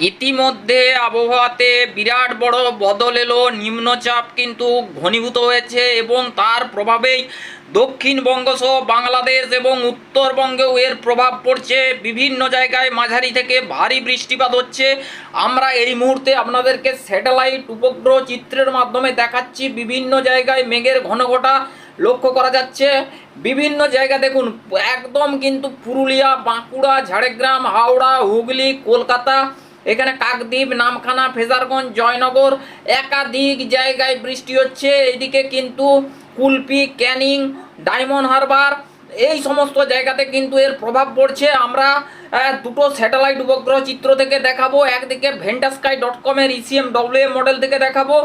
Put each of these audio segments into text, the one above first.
ইতিমধ্যে আবহাওয়াতে বিরাট বড় বদল এলো, নিম্নচাপ কিন্তু ঘনীভূত হয়েছে এবং তার প্রভাবেই দক্ষিণবঙ্গ সহ বাংলাদেশ এবং উত্তরবঙ্গেও এর প্রভাব পড়ছে। বিভিন্ন জায়গায় মাঝারি থেকে ভারী বৃষ্টিপাত হচ্ছে। আমরা এই মুহূর্তে আপনাদেরকে স্যাটেলাইট উপগ্রহ চিত্রের মাধ্যমে দেখাচ্ছি। বিভিন্ন জায়গায় মেঘের ঘনঘটা লক্ষ্য করা যাচ্ছে। বিভিন্ন জায়গা দেখুন, একদম কিন্তু পুরুলিয়া, বাঁকুড়া, ঝাড়গ্রাম, হাওড়া, হুগলি, কলকাতা এখানে কাকদ্বীপ, নামখানা, ফেজারগঞ্জ, জয়নগর একাধিক জায়গায় বৃষ্টি হচ্ছে। এদিকে কিন্তু কুলপি, ক্যানিং, ডায়মন্ড হারবার এই সমস্ত জায়গাতে কিন্তু এর প্রভাব পড়ছে। আমরা দুটো স্যাটেলাইট উপগ্রহ চিত্র থেকে দেখাবো। একদিকে ভেন্টাস্কাই ডট কমের ইসিএম ডব্লিউ মডেল থেকে দেখাবো।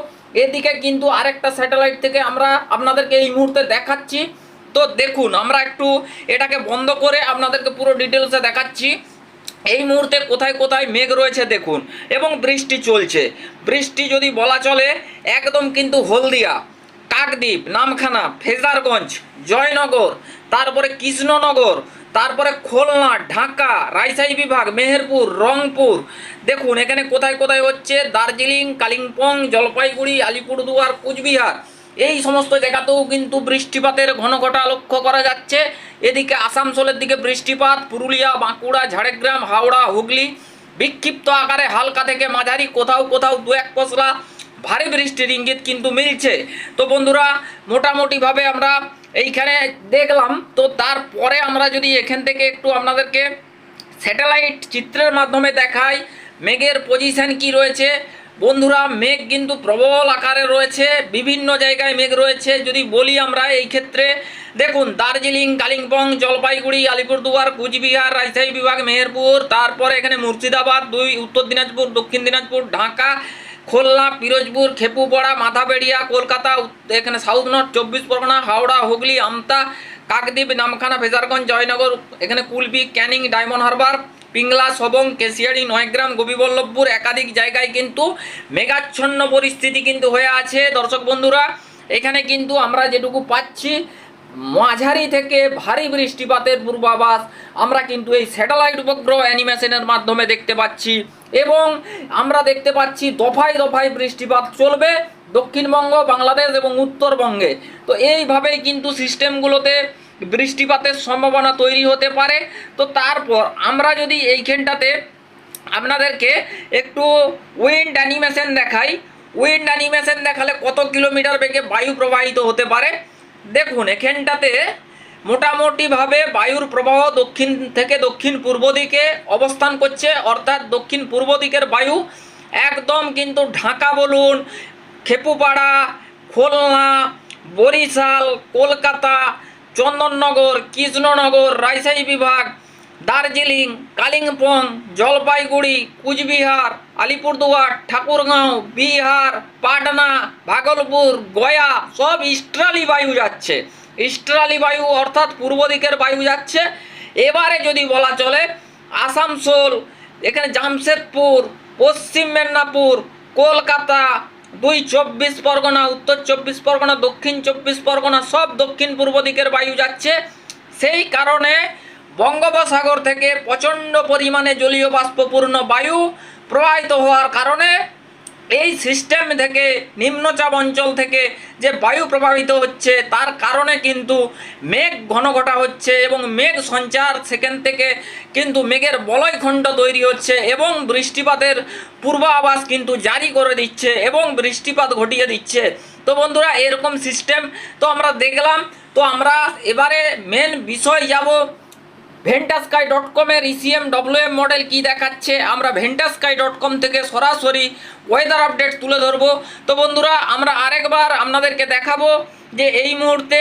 এদিকে কিন্তু আরেকটা স্যাটেলাইট থেকে আমরা আপনাদেরকে এই মুহূর্তে দেখাচ্ছি। তো দেখুন, আমরা একটু এটাকে বন্ধ করে আপনাদেরকে পুরো ডিটেলসে দেখাচ্ছি। এই মুহূর্তে কোথায় কোথায় মেঘ রয়েছে দেখুন, এবং বৃষ্টি চলছে। বৃষ্টি যদি বলা চলে, একদম কিন্তু হলদিয়া, কাকদ্বীপ, নামখানা, ফেজারগঞ্জ, জয়নগর, তারপরে কৃষ্ণনগর, তারপরে খুলনা, ঢাকা, রাজশাহী বিভাগ, মেহেরপুর, রংপুর। দেখুন, এখানে কোথায় কোথায় হচ্ছে? দার্জিলিং, কালিম্পং, জলপাইগুড়ি, আলিপুরদুয়ার, কুচবিহার। এই সমস্ত জায়গাতেও কিন্তু বৃষ্টিপাতের ঘনঘটা লক্ষ্য করা যাচ্ছে। এদিকে আসানসোলের দিকে বৃষ্টিপাত, পুরুলিয়া, বাঁকুড়া, ঝাড়গ্রাম, হাওড়া, হুগলি বিক্ষিপ্ত আকারে হালকা থেকে মাঝারি, কোথাও কোথাও দু এক পশলা ভারী বৃষ্টির ইঙ্গিত কিন্তু মিলছে। তো বন্ধুরা, মোটামুটিভাবে আমরা এইখানে দেখলাম। তো তারপরে আমরা যদি এখান থেকে একটু আপনাদেরকে স্যাটেলাইট চিত্রের মাধ্যমে দেখাই, মেঘের পজিশন কি রয়েছে বন্ধুরা, মেঘ কিন্তু প্রবল আকারে রয়েছে, বিভিন্ন জায়গায় মেঘ রয়েছে। যদি বলি আমরা এই ক্ষেত্রে, দেখুন, দার্জিলিং, কালিম্পং, জলপাইগুড়ি, আলিপুরদুয়ার, কুচবিহার, রাজশাহী বিভাগ, মেহেরপুর, তারপরে এখানে মুর্শিদাবাদ, দুই, উত্তর দিনাজপুর, দক্ষিণ দিনাজপুর, ঢাকা, খুলনা, পিরোজপুর, খেপুপাড়া, মাথাবেড়িয়া, কলকাতা এখানে সাউথ নর্থ চব্বিশ পরগনা, হাওড়া, হুগলি, আমতা, কাকদ্বীপ, নামখানা ফেজারগঞ্জ জয়নগর, এখানে কুলবি ক্যানিং, ডায়মন্ড হারবার পিংলা সবং কেশিয়াড়ি নয়গ্রাম গোপীবল্লভপুর একাধিক জায়গায় কিন্তু মেঘাচ্ছন্ন পরিস্থিতি কিন্তু হয়ে আছে। দর্শক বন্ধুরা, এখানে কিন্তু আমরা যেটুকু পাচ্ছি, মাঝারি থেকে ভারী বৃষ্টিপাতের পূর্বাভাস আমরা কিন্তু এই স্যাটেলাইট উপগ্রহ অ্যানিমেশনের মাধ্যমে দেখতে পাচ্ছি এবং আমরা দেখতে পাচ্ছি দফায় দফায় বৃষ্টিপাত চলবে দক্ষিণবঙ্গ, বাংলাদেশ এবং উত্তরবঙ্গে। তো এইভাবেই কিন্তু সিস্টেমগুলোতে বৃষ্টিপাতের সম্ভাবনা তৈরি হতে পারে। তো তারপর আমরা যদি এইখানটাতে আপনাদেরকে একটু উইন্ড অ্যানিমেশন দেখাই। উইন্ড অ্যানিমেশন দেখালে কত কিলোমিটার বেগে বায়ু প্রবাহিত হতে পারে? দেখুন, এখানটাতে মোটামুটিভাবে বায়ুর প্রবাহ দক্ষিণ থেকে দক্ষিণ পূর্ব দিকে অবস্থান করছে, অর্থাৎ দক্ষিণ পূর্ব দিকের বায়ু একদম কিন্তু ঢাকা বলুন, খেপুপাড়া, খুলনা, বরিশাল, কলকাতা চন্দননগর, কৃষ্ণনগর, রাজশাহী বিভাগ, দার্জিলিং, কালিম্পং, জলপাইগুড়ি, কুচবিহার, আলিপুরদুয়ার, ঠাকুরগাঁও, বিহার, পাটনা, ভাগলপুর, গয়া, সব ইস্ট্রালি বায়ু যাচ্ছে। ইস্ট্রালি বায়ু অর্থাৎ পূর্ব দিকের বায়ু যাচ্ছে। এবারে যদি বলা চলে, আসানসোল, এখানে জামশেদপুর, পশ্চিম মেদিনীপুর, কলকাতা দুই চব্বিশ পরগনা, উত্তর চব্বিশ পরগনা, দক্ষিণ চব্বিশ পরগনা, সব দক্ষিণ পূর্ব দিকের বায়ু যাচ্ছে। সেই কারণে বঙ্গোপসাগর থেকে প্রচণ্ড পরিমাণে জলীয় বাষ্পপূর্ণ বায়ু প্রবাহিত হওয়ার কারণে এই সিস্টেম থেকে, নিম্নচাপ অঞ্চল থেকে যে বায়ু প্রবাহিত হচ্ছে, তার কারণে কিন্তু মেঘ ঘন ঘটা হচ্ছে এবং মেঘ সঞ্চার সেখান থেকে কিন্তু মেঘের বলয়খণ্ড তৈরি হচ্ছে এবং বৃষ্টিপাতের পূর্বাভাস কিন্তু জারি করে দিচ্ছে এবং বৃষ্টিপাত ঘটিয়ে দিচ্ছে। তো বন্ধুরা, এরকম সিস্টেম তো আমরা দেখলাম। তো আমরা এবারে মেন বিষয় যাব ভেন্টাস্কাই ডট কমের ইসিএম ডব্লিউএম মডেল কি দেখাচ্ছে? আমরা ভেন্টাস্কাই ডট কম থেকে সরাসরি ওয়েদার আপডেট তুলে ধরবো। তো বন্ধুরা, আমরা আরেকবার আপনাদেরকে দেখাবো যে এই মুহূর্তে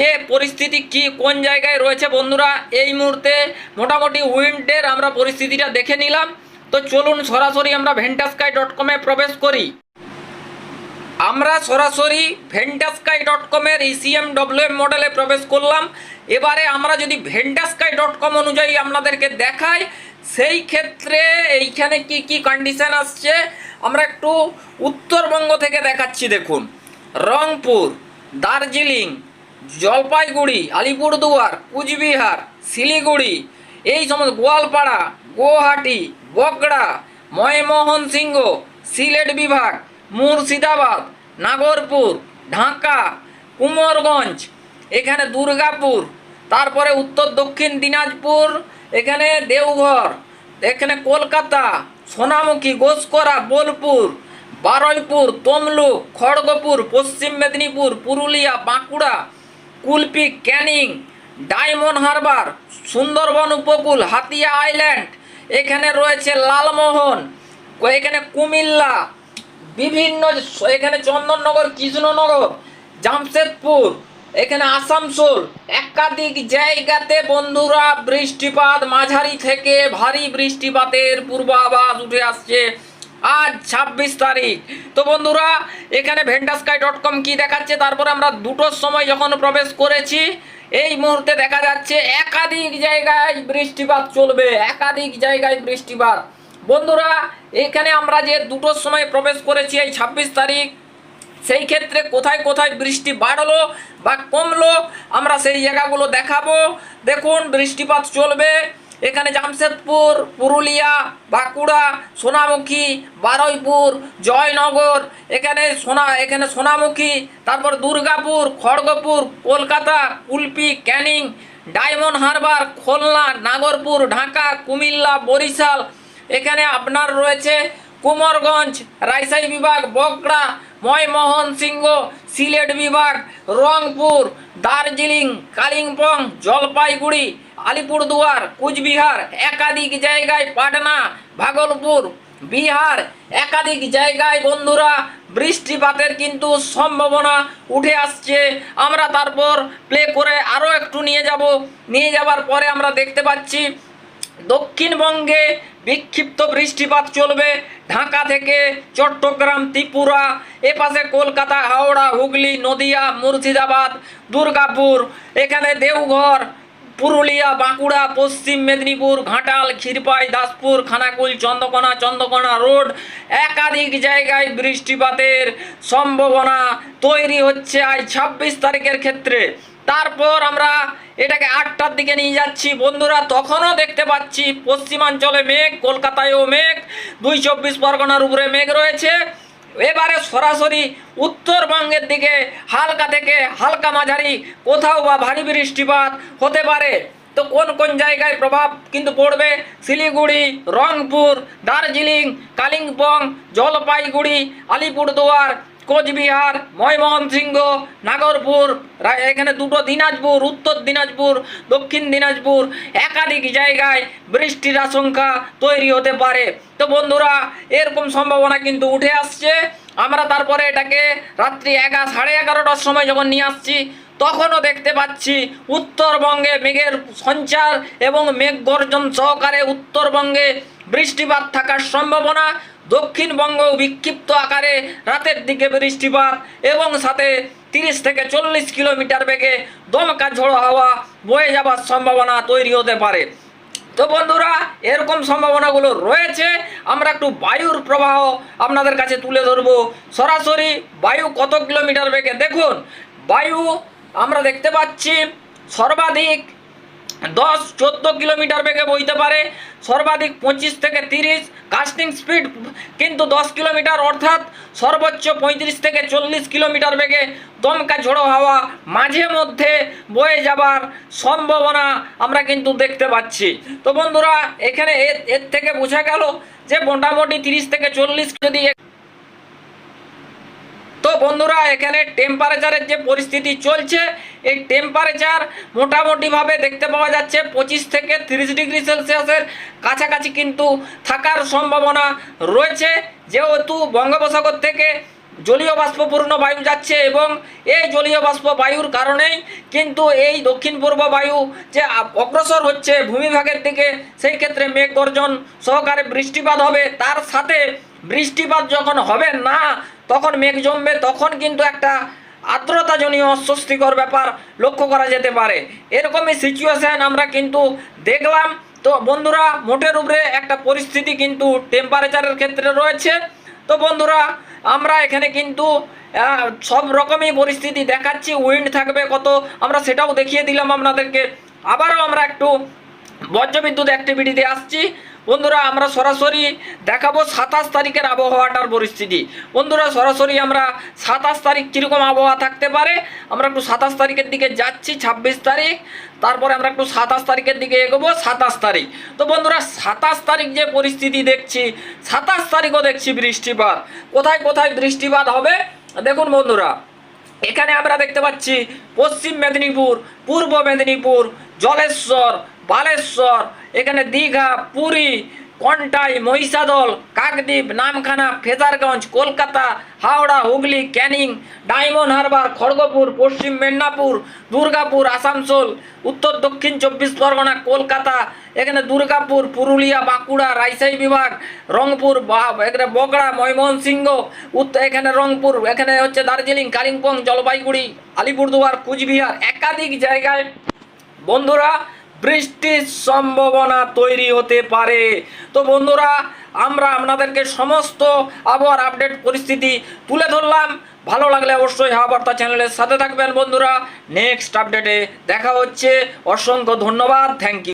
যে পরিস্থিতি কি, কোন জায়গায় রয়েছে বন্ধুরা, এই মুহূর্তে মোটামুটি উইন্ডের আমরা পরিস্থিতিটা দেখে নিলাম। তো চলুন সরাসরি আমরা ভেন্টাস্কাই ডট কমে প্রবেশ করি। আমরা সরাসরি ভেন্টাস্কাই ডট কমের ইসিএম ডব্লিউএম মডেলে প্রবেশ করলাম। এবারে আমরা যদি ভেন্টাস্কাই ডট কম অনুযায়ী আপনাদেরকে দেখাই, সেই ক্ষেত্রে এইখানে কি কি কন্ডিশন আসছে? আমরা একটু উত্তরবঙ্গ থেকে দেখাচ্ছি, দেখুন। রংপুর, দার্জিলিং, জলপাইগুড়ি, আলিপুরদুয়ার, কুচবিহার, শিলিগুড়ি, এই সমস্ত গোয়ালপাড়া, গুয়াহাটি, বগড়া, ময়মোহন সিংহ, সিলেট বিভাগ, মুর্শিদাবাদ, নাগরপুর, ঢাকা, কুমোরগঞ্জ, এখানে দুর্গাপুর তারপরে উত্তর দক্ষিণ দিনাজপুর, এখানে দেওঘর, এখানে কলকাতা, সোনামুখী, গোসকরা, বোলপুর বারুইপুর তমলুক, খড়গপুর, পশ্চিম মেদিনীপুর, পুরুলিয়া, বাঁকুড়া, কুলপি, ক্যানিং, ডায়মন্ড হারবার, সুন্দরবন উপকূল, হাতিয়া আইল্যান্ড, এখানে রয়েছে লালমোহন, এখানে কুমিল্লা, বিভিন্ন এখানে চন্দননগর, কৃষ্ণনগর, জামশেদপুর এখানে আসানসোল, একাধিক জায়গাতে বন্ধুরা বৃষ্টিপাত, মাঝারি থেকে ভারী বৃষ্টিপাতের পূর্বাভাস উঠে আসছে আজ ছাব্বিশ তারিখ। তো বন্ধুরা, এখানে ভেন্টাস্কাই ডট কম কী দেখাচ্ছে? তারপরে আমরা দুটোর সময় যখন প্রবেশ করেছি, এই মুহূর্তে দেখা যাচ্ছে একাধিক জায়গায় বৃষ্টিপাত চলবে, একাধিক জায়গায় বৃষ্টিপাত। বন্ধুরা, এখানে আমরা যে দুটোর সময় প্রবেশ করেছি এই ছাব্বিশ তারিখ সেই ক্ষেত্রে কোথায় কোথায় বৃষ্টি বাড়লো বা কমলো, আমরা সেই জায়গাগুলো দেখাবো। দেখুন, বৃষ্টিপাত চলবে। এখানে জামশেদপুর, পুরুলিয়া, বাঁকুড়া, সোনামুখী, বারুইপুর, জয়নগর, এখানে সোনা, এখানে সোনামুখী, তারপর দুর্গাপুর, খড়গপুর, কলকাতা কুলপি ক্যানিং, ডায়মন্ড হারবার, খুলনা, নাগরপুর, ঢাকা, কুমিল্লা, বরিশাল। এখানে আপনার রয়েছে কুমারগঞ্জ রাইসাই বিভাগ বকড়া ময়মোহন সিংহ, সিলেট বিভাগ, রংপুর, দার্জিলিং, কালিম্পং, জলপাইগুড়ি, আলিপুরদুয়ার, কুচবিহার, একাধিক জায়গায় পাটনা, ভাগলপুর, বিহার, একাধিক জায়গায় বন্ধুরা বৃষ্টিপাতের কিন্তু সম্ভাবনা উঠে আসছে। আমরা তারপর প্লে করে আরও একটু নিয়ে যাব। নিয়ে যাবার পরে আমরা দেখতে পাচ্ছি দক্ষিণবঙ্গে বিক্ষিপ্ত বৃষ্টিপাত চলবে। ঢাকা থেকে চট্টগ্রাম, ত্রিপুরা, এপাশে কলকাতা, হাওড়া, হুগলি, নদিয়া, মুর্শিদাবাদ, দুর্গাপুর, এখানে দেওঘর, পুরুলিয়া, বাঁকুড়া, পশ্চিম মেদিনীপুর, ঘাটাল, ক্ষীরপাই, দাসপুর, খানাকুল, চন্দ্রকোনা চন্দ্রকোনা রোড একাধিক জায়গায় বৃষ্টিপাতের সম্ভাবনা তৈরি হচ্ছে আজ ছাব্বিশ তারিখের ক্ষেত্রে। তারপর আমরা এটাকে আটটার দিকে নিয়ে যাচ্ছি। বন্ধুরা, তখনও দেখতে পাচ্ছি পশ্চিমাঞ্চলে মেঘ, কলকাতায়ও মেঘ, দুই চব্বিশ পরগনার উপরে মেঘ রয়েছে। এবারে সরাসরি উত্তরবঙ্গের দিকে, হালকা থেকে হালকা মাঝারি, কোথাও বা ভারী বৃষ্টিপাত হতে পারে। তো কোন কোন জায়গায় প্রভাব কিন্তু পড়বে? শিলিগুড়ি, রংপুর, দার্জিলিং, কালিম্পং, জলপাইগুড়ি, আলিপুরদুয়ার কোচবিহার, ময়মনসিংহ, নাগরপুর এখানে দুটো দিনাজপুর, উত্তর দিনাজপুর, দক্ষিণ দিনাজপুর একাধিক জায়গায় বৃষ্টির আশঙ্কা তৈরি হতে পারে। তো বন্ধুরা, এরকম সম্ভাবনা কিন্তু উঠে আসছে। আমরা তারপরে এটাকে রাত্রি এগারো সাড়ে এগারোটার সময় যখন নিয়ে আসছি, তখনও দেখতে পাচ্ছি উত্তরবঙ্গে মেঘের সঞ্চার এবং মেঘ গর্জন সহকারে উত্তরবঙ্গে বৃষ্টিপাত থাকার সম্ভাবনা। দক্ষিণবঙ্গ বিক্ষিপ্ত আকারে রাতের দিকে বৃষ্টিপাত এবং সাথে তিরিশ থেকে চল্লিশ কিলোমিটার বেগে দমকা ঝোড়ো হাওয়া বয়ে যাবার সম্ভাবনা তৈরি হতে পারে। তো বন্ধুরা, এরকম সম্ভাবনাগুলো রয়েছে। আমরা একটু বায়ুর প্রবাহ আপনাদের কাছে তুলে ধরবো। সরাসরি বায়ু কত কিলোমিটার বেগে? দেখুন, বায়ু আমরা দেখতে পাচ্ছি সর্বাধিক দশ চোদ্দ কিলোমিটার বেগে বইতে পারে। সর্বাধিক পঁচিশ থেকে তিরিশ। কাস্টিং স্পিড কিন্তু দশ কিলোমিটার, অর্থাৎ সর্বোচ্চ পঁয়ত্রিশ থেকে চল্লিশ কিলোমিটার বেগে দমকা ঝোড়ো হাওয়া, মাঝে মধ্যে বয়ে যাবার সম্ভাবনা আমরা কিন্তু দেখতে পাচ্ছি। তো বন্ধুরা, এখানে এর থেকে বোঝা গেল যে মোটামুটি তিরিশ থেকে চল্লিশ যদি তো বন্ধুরা, এখানে টেম্পারেচারের যে পরিস্থিতি চলছে, এই টেম্পারেচার মোটামুটিভাবে দেখতে পাওয়া যাচ্ছে পঁচিশ থেকে তিরিশ ডিগ্রি সেলসিয়াসের কাছাকাছি কিন্তু থাকার সম্ভাবনা রয়েছে। যেহেতু বঙ্গোপসাগর থেকে জলীয় বাষ্পপূর্ণ বায়ু যাচ্ছে এবং এই জলীয় বাষ্প বায়ুর কারণেই কিন্তু এই দক্ষিণ পূর্ব বায়ু যে অগ্রসর হচ্ছে ভূমিভাগের দিকে, সেই ক্ষেত্রে মেঘ গর্জন সহকারে বৃষ্টিপাত হবে। তার সাথে বৃষ্টিপাত যখন হবে না, তখন মেঘ জমবে, তখন কিন্তু একটা আর্দ্রতাজনীয় অস্বস্তিকর ব্যাপার লক্ষ্য করা যেতে পারে। এরকমই সিচুয়েশান আমরা কিন্তু দেখলাম। তো বন্ধুরা, মোটের উপরে একটা পরিস্থিতি কিন্তু টেম্পারেচারের ক্ষেত্রে রয়েছে। তো বন্ধুরা, আমরা এখানে কিন্তু সব রকমই পরিস্থিতি দেখাচ্ছি। উইন্ড থাকবে কত, আমরা সেটাও দেখিয়ে দিলাম আপনাদেরকে। আবারও আমরা একটু বজ্রবিদ্যুৎ অ্যাক্টিভিটিতে আসছি। বন্ধুরা, আমরা সরাসরি দেখাবো সাতাশ তারিখের আবহাওয়াটার পরিস্থিতি। বন্ধুরা, সরাসরি আমরা সাতাশ তারিখ কীরকম আবহাওয়া থাকতে পারে? আমরা একটু সাতাশ তারিখের দিকে যাচ্ছি, ছাব্বিশ তারিখ। তারপরে আমরা একটু সাতাশ তারিখের দিকে এগোবো, সাতাশ তারিখ। তো বন্ধুরা, সাতাশ তারিখ যে পরিস্থিতি দেখছি, সাতাশ তারিখও দেখছি বৃষ্টিপাত। কোথায় কোথায় বৃষ্টিপাত হবে? দেখুন বন্ধুরা, এখানে আমরা দেখতে পাচ্ছি পশ্চিম মেদিনীপুর, পূর্ব মেদিনীপুর, জলেশ্বর, বালেশ্বর এখানে দীঘা, পুরী, কন্টাই, মহিষাদল, কাকদ্বীপ, নামখানা, ফেজারগঞ্জ, কলকাতা, হাওড়া, হুগলি, ক্যানিং, ডায়মন্ড হারবার, খড়গপুর, পশ্চিম মেদিনীপুর, দুর্গাপুর, আসানসোল, উত্তর দক্ষিণ চব্বিশ পরগনা, কলকাতা, এখানে দুর্গাপুর, পুরুলিয়া, বাঁকুড়া, রাজশাহী বিভাগ, রংপুর এখানে বগড়া, ময়মনসিংহ উত্তর এখানে রংপুর, এখানে হচ্ছে দার্জিলিং, কালিম্পং, জলপাইগুড়ি, আলিপুরদুয়ার, কুচবিহার, একাধিক জায়গায় বন্ধুরা বৃষ্টির সম্ভাবনা তৈরি হতে পারে। তো বন্ধুরা, আমরা আপনাদেরকে সমস্ত আবহাওয়ার আপডেট পরিস্থিতি তুলে ধরলাম। ভালো লাগলে অবশ্যই হাওয়া বার্তা চ্যানেলের সাথে থাকবেন বন্ধুরা। নেক্সট আপডেটে দেখা হচ্ছে। অসংখ্য ধন্যবাদ। Thank you